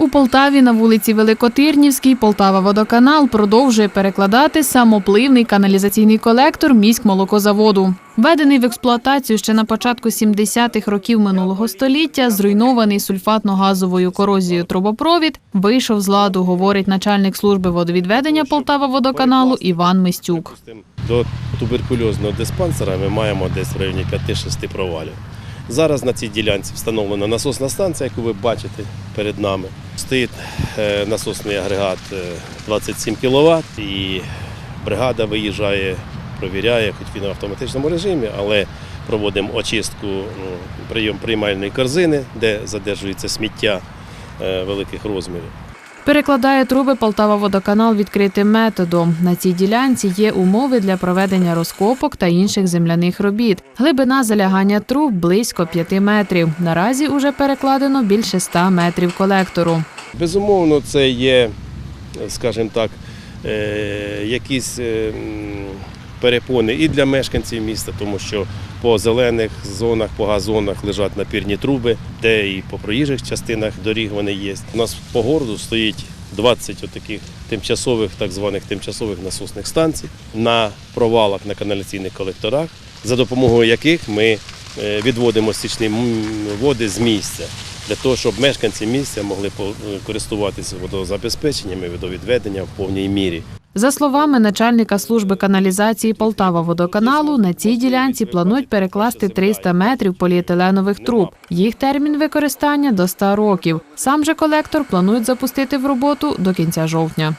У Полтаві на вулиці Великотирнівській Полтава Водоканал продовжує перекладати самопливний каналізаційний колектор міськ молокозаводу. Введений в експлуатацію ще на початку 70-х років минулого століття, зруйнований сульфатно-газовою корозією трубопровід вийшов з ладу, говорить начальник служби водовідведення Полтава водоканалу Іван Мистюк. До туберкульозного диспансера ми маємо десь в районі 5-6 провалів. Зараз на цій ділянці встановлена насосна станція, яку ви бачите перед нами. Стоїть е, насосний агрегат е, 27 кВт і бригада виїжджає, провіряє, хоч він в автоматичному режимі, але проводимо очистку ну, прийом приймальної корзини, де задержується сміття е, великих розмірів. Перекладає труби Полтава водоканал відкритим методом. На цій ділянці є умови для проведення розкопок та інших земляних робіт. Глибина залягання труб близько 5 метрів. Наразі уже перекладено більше 100 метрів колектору. Безумовно, це є, скажімо так, е, якісь е, перепони і для мешканців міста, тому що по зелених зонах, по газонах лежать напірні труби, де і по проїжджих частинах доріг вони є. У нас по городу стоїть 20 отаких тимчасових, так званих тимчасових насосних станцій на провалах на каналізаційних колекторах, за допомогою яких ми е, відводимо стічні води з місця для того, щоб мешканці місця могли користуватися водозабезпеченням і водовідведенням в повній мірі. За словами начальника служби каналізації Полтава водоканалу, на цій ділянці планують перекласти 300 метрів поліетиленових труб. Їх термін використання до 100 років. Сам же колектор планують запустити в роботу до кінця жовтня.